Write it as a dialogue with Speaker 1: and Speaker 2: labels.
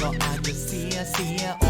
Speaker 1: ก็อาจจะเสียเสีย